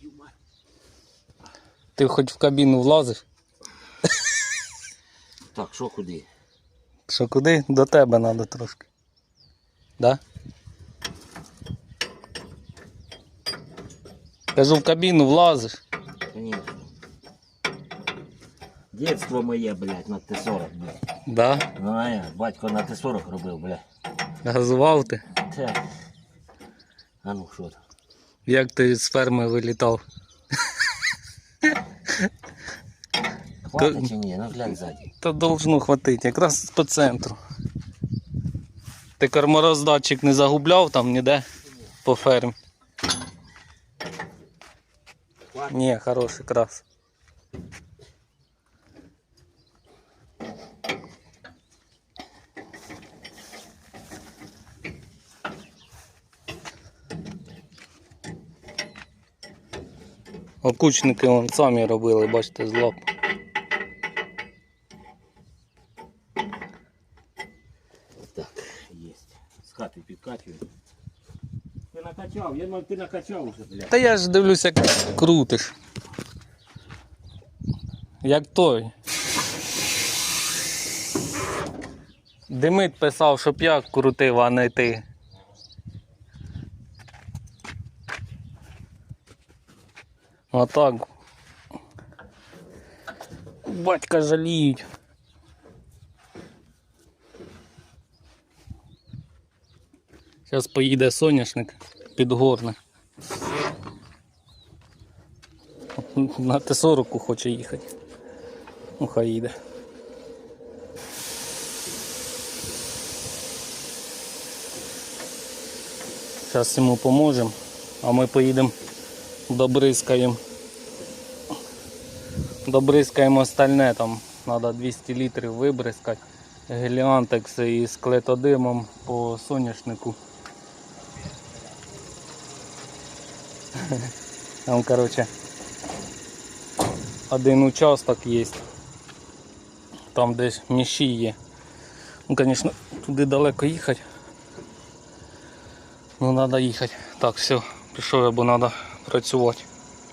Твою мать. Ти хоч в кабіну влазиш? Так, що куди? Що куди? До тебе треба трошки. Да? Кажу, в кабіну влазиш. Конечно. Детство моє, блядь, на Т-40, блядь. Да? Знаю, батько на Т-40 робив, блядь. Газував ти? Те. А ну, що там? Як ти з ферми вилітав? Хватить чи ні? Ну глянь ззаді. Та должно хватити, якраз по центру. Ти кормороздатчик не загубляв там ніде по фермі? Ні, хороший крас. Окучники вон самі робили, бачите, з лап. Так, єсть. З хати підкачую. Ти накачав, я думав, ти накачав уже, блядь. Та я ж дивлюсь, як крутиш. Як той. Демид писав, щоб я крутив, а не ти. Отак. Батька жаліють. Зараз поїде соняшник підгорне. На Т-40 хоче їхати. Ну, хай їде. Зараз йому поможемо, а ми поїдемо добризкаємо. Добризкаємо остальне, там треба 200 літрів вибризкати. Геліантекс із клетодимом по соняшнику. Там, короче, один участок є. Там десь міші є. Ну, звісно, туди далеко їхати. Ну, треба їхати. Так, все, пішов бо треба працювати.